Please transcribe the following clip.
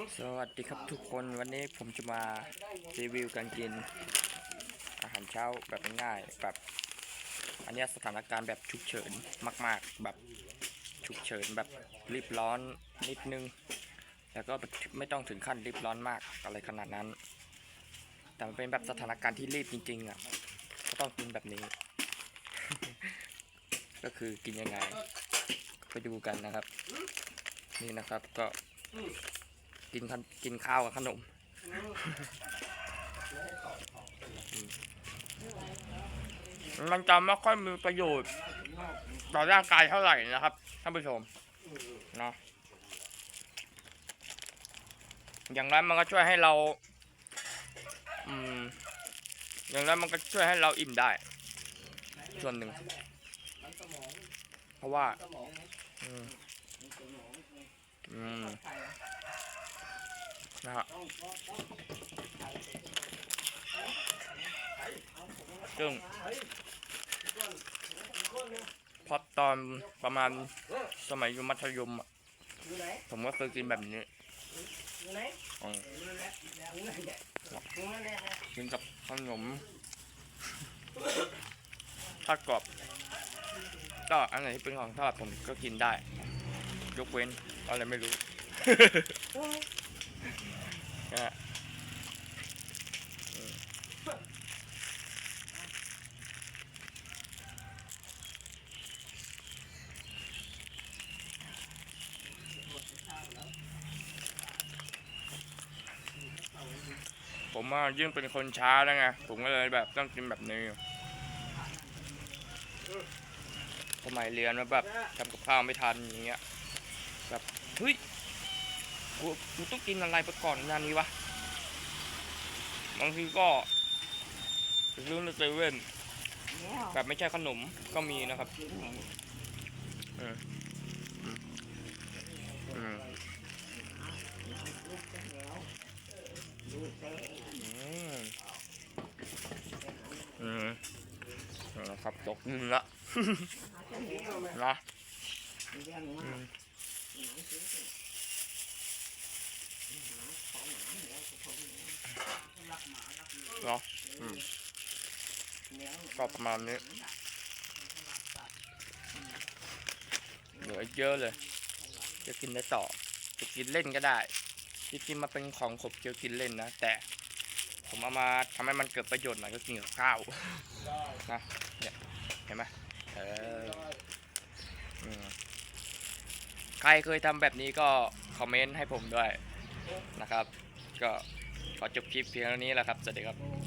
สวัสดีครับทุกคนวันนี้ผมจะมารีวิวการกิน อาหารเช้าแบบง่ายๆแบบอันนี้สถานการณ์แบบฉุกเฉินมาก ๆ แบบฉุกเฉินแบบรีบร้อนนิดนึง แล้วก็ไม่ต้องถึงขั้นรีบร้อนมากอะไรขนาดนั้น แต่มันเป็นแบบสถานการณ์ที่รีบจริง ๆอะก็ต้องกินแบบนี้ ก็คือกินยังไงไปดูกันนะครับ นี่นะครับก็ กินขนกินข้าวกับขนมมันจะไม่ค่อยมีประโยชน์ต่อร่างกายเท่าไหร่นะครับท่านผู้ชมเนาะอย่างนั้นมันก็ช่วยให้เราอืมอย่างนั้นมันก็ช่วยให้เราอิ่มได้ ส่วนหนึ่ง เพราะว่า อืม อืม นะฮะซึ่งพอตอนประมาณสมัยอยู่มัธยมอะผมก็เคยกินแบบนี้อืมกินกับขนมทอดกรอบก็อันไหนที่เป็นของทอดผมก็กินได้ ยกเว้นอะไรไม่รู้ ผมว่ายิ่งเป็นคนช้าแล้วไง ผมก็เลยแบบต้องกินแบบนี้สมัยเรียนมาแบบทำกับข้าวไม่ทันอย่างเงี้ย แบบเฮ้ย กูกูต้องกินอะไรไปก่อนงานนี้วะ บางทีก็ไปซื้อในเซเว่นแบบไม่ใช่ขนมก็มีนะครับอืมอืมอืมอืมอืมนะครับตกเนื้อนะอืม เนาะอืมก็ประมาณนี้เหลือเยอะเลย จะกินได้ต่อ จะกินเล่นก็ได้จริงๆมาเป็นของขบเคี้ยวกินเล่นนะ แต่ผมเอามาทำให้มันเกิดประโยชน์หน่อยก็กินกับข้าวนะเนี่ยเห็นไหมเอออืมใครเคยทำแบบนี้ก็คอมเมนต์ให้ผมด้วยนะครับ ก็ ขอจบคลิปเพียงเท่านี้แหละครับ สวัสดีครับ